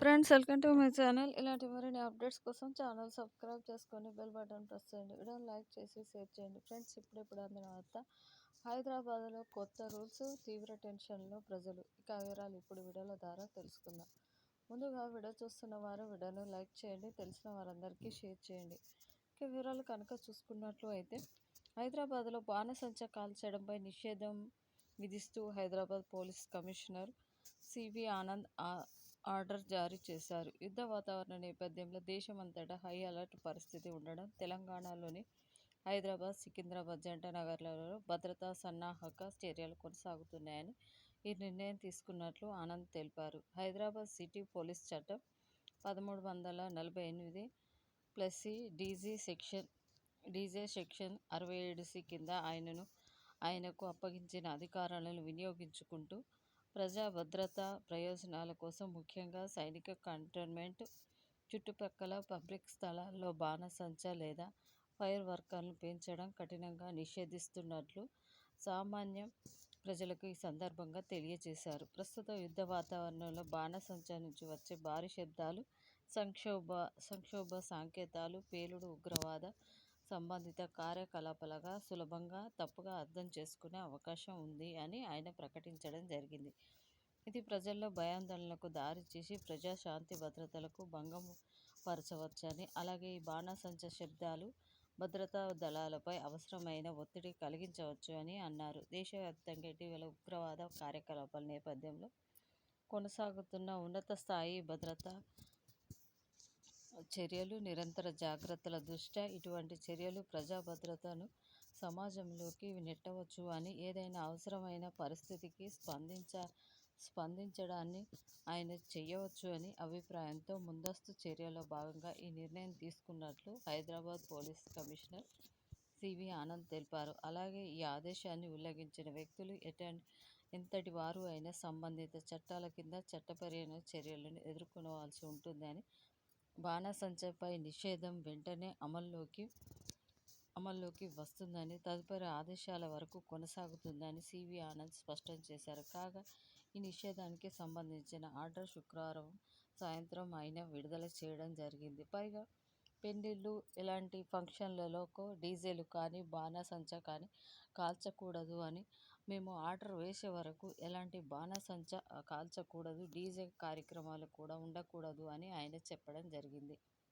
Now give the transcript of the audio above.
Friends welcome to my channel. ఇలాంటి మరిన్ని updates కోసం ఛానల్ సబ్స్క్రైబ్ చేసుకొని బెల్ బటన్ ప్రెస్ చేయండి. వీడియో లైక్ చేసి షేర్ చేయండి. ఫ్రెండ్స్ ఇప్పుడిప్పుడు అందిన వార్త. హైదరాబాద్లో కొత్త రూల్స్ తీవ్ర టెన్షన్లో ప్రజలు. ఇక వివరాలు ఇప్పుడు వీడియోల ద్వారా తెలుసుకుందాం. ముందుగా వీడియో చూస్తున్న వారు వీడియోను లైక్ చేయండి. తెలిసిన వారందరికీ షేర్ చేయండి. ఇక వివరాలు కనుక చూసుకున్నట్లు అయితే హైదరాబాద్లో బాణసంచ కాల్చడంపై నిషేధం విధిస్తూ Hyderabad police commissioner CV Anand order జారీ చేశారు. యుద్ధ వాతావరణ నేపథ్యంలో దేశమంతటా హై అలర్ట్ పరిస్థితి ఉండడం తెలంగాణలోని హైదరాబాద్ సికింద్రాబాద్ జంట నగర్లలో భద్రతా సన్నాహక చర్యలు కొనసాగుతున్నాయని ఈ నిర్ణయం తీసుకున్నట్లు ఆనంద్ తెలిపారు. హైదరాబాద్ సిటీ పోలీస్ చట్టం పదమూడు వందల నలభై ఎనిమిది plus DG section DJ section అరవై ఏడు సి కింద ఆయనను ఆయనకు అప్పగించిన అధికారాలను వినియోగించుకుంటూ ప్రజా భద్రత ప్రయోజనాల కోసం ముఖ్యంగా సైనిక కంటోన్మెంట్ చుట్టుపక్కల పబ్లిక్ స్థలాల్లో బాణసంచ లేదా ఫైర్ వర్కర్లను పెంచడం కఠినంగా నిషేధిస్తున్నట్లు సామాన్య ప్రజలకు ఈ సందర్భంగా తెలియజేశారు. ప్రస్తుత యుద్ధ వాతావరణంలో బాణసంచ నుంచి వచ్చే భారీ శబ్దాలు సంక్షోభ సంక్షోభ సంకేతాలు పేలుడు ఉగ్రవాద సంబంధిత కార్యకలాపాలుగా సులభంగా తప్పుగా అర్థం చేసుకునే అవకాశం ఉంది అని ఆయన ప్రకటించడం జరిగింది. ఇది ప్రజల్లో భయాందోళనలకు దారి చేసి ప్రజా శాంతి భద్రతలకు భంగం పరచవచ్చని అలాగే ఈ బాణాసంచ శబ్దాలు భద్రతా దళాలపై అవసరమైన ఒత్తిడి కలిగించవచ్చు అని అన్నారు. దేశవ్యాప్తంగా ఇటీవల ఉగ్రవాద కార్యకలాపాల నేపథ్యంలో కొనసాగుతున్న ఉన్నత స్థాయి భద్రతా చర్యలు నిరంతర జాగ్రత్తల దృష్ట్యా ఇటువంటి చర్యలు ప్రజా భద్రతను సమాజంలోకి నెట్టవచ్చు అని ఏదైనా అవసరమైన పరిస్థితికి స్పందించ స్పందించడాన్ని ఆయన చేయవచ్చు అని అభిప్రాయంతో ముందస్తు చర్యలో భాగంగా ఈ నిర్ణయం తీసుకున్నట్లు Hyderabad police commissioner CV Anand తెలిపారు. అలాగే ఈ ఆదేశాన్ని ఉల్లంఘించిన వ్యక్తులు ఎటువంటి ఎంతటి వారు అయినా సంబంధిత చట్టాల కింద చట్టపరమైన చర్యలను ఎదుర్కొనవలసి ఉంటుందని బాణసంచపై నిషేధం వెంటనే అమల్లోకి అమల్లోకి వస్తుందని తదుపరి ఆదేశాల వరకు కొనసాగుతుందని సివి ఆనంద్ స్పష్టం చేశారు. కాగా ఈ నిషేధానికి సంబంధించిన ఆర్డర్ శుక్రవారం సాయంత్రం ఆయన విడుదల చేయడం జరిగింది. పైగా పెళ్ళిళ్ళు ఇలాంటి ఫంక్షన్లలోకి డీజేలు కానీ బాణసంచా కానీ కాల్చకూడదు అని మేము ఆర్డర్ వేసే వరకు ఎలాంటి బాణసంచా కాల్చకూడదు. డీజే కార్యక్రమాలు కూడా ఉండకూడదు అని ఆయన చెప్పడం జరిగింది.